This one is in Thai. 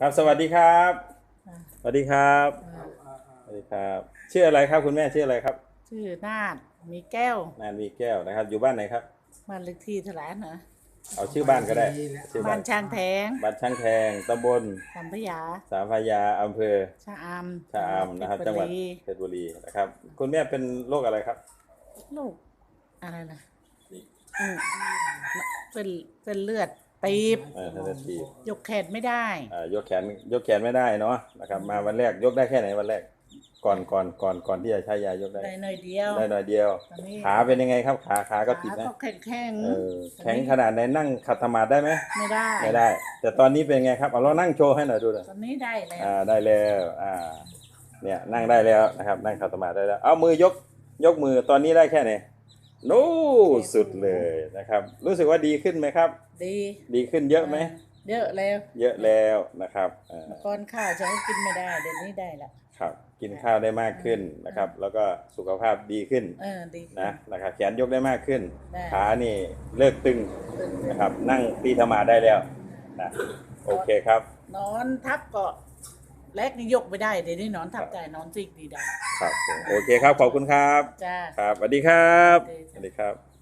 ครับสวัสดีครับอ่าสวัสดีครับอ่าสวัสดีครับชื่ออะไรครับคุณแม่ชื่ออะไรครับ ชื่อนาดมีแก้ว นานวีแก้วนะครับ อยู่บ้านไหนครับ บ้านเลขที่เท่าไหร่นะเอาชื่อบ้านก็ได้ชื่อบ้านช้างแทงบ้านช่างแทงตำบลสัมพยาสามพระยาอำเภอชะอามชะอำนะครับ จังหวัดเพชรบุรีเพชรบุรีนะครับ คุณแม่เป็นโรคอะไรครับ ลูกอะไรนะอืมเป็นเป็นเลือด ตีบเออท่านทียกแขนไม่ได้ อ่ายกแขนยกแขนไม่ได้เนาะนะครับ มาวันแรกยกได้แค่ไหนวันแรก ก่อนก่อนก่อนก่อนที่จะใช้ยายกได้ได้หน่อยเดียว ได้หน่อยเดียว ตอนนี้ ขาเป็นยังไงครับขาขาก็ติดขาไหมก็แข็งแข็งเออแข็งขนาดไหนนั่งขัดสมาธิได้ไหมไม่ได้ ไม่ได้ แต่ตอนนี้เป็นไงครับเอาเรานั่งโชว์ให้หน่อยดูหน่อย ตอนนี้ได้แล้ว อ่าได้แล้วอ่าเนี่ยนั่งได้แล้วนะครับ นั่งขัดสมาธิได้แล้ว เอามือยกยกมือตอนนี้ได้แค่ไหน นู้สุดเลยนะครับ รู้สึกว่าดีขึ้นไหมครับ ดีดีขึ้นเยอะไหมเยอะแล้วเยอะแล้วนะครับอ่าก่อนข้าวฉันก็กินไม่ได้เดี๋ยวนี้ได้ละครับ กินข้าวได้มากขึ้นนะครับ แล้วก็สุขภาพดีขึ้นเออดีขึ้นะนะครับแขนยกได้มากขึ้น ได้ขานี่เลิกตึงนะครับ นั่งตีธรรมาได้แล้วนะโอเคครับ นอนทับก็ แรกนี่ยกไม่ได้เดี๋ยวนี้นอนทับได้นอนจิกดีได้ครับผมโอเคครับขอบคุณครับ จ้า ครับสวัสดีครับสวัสดีสวัสดีครับ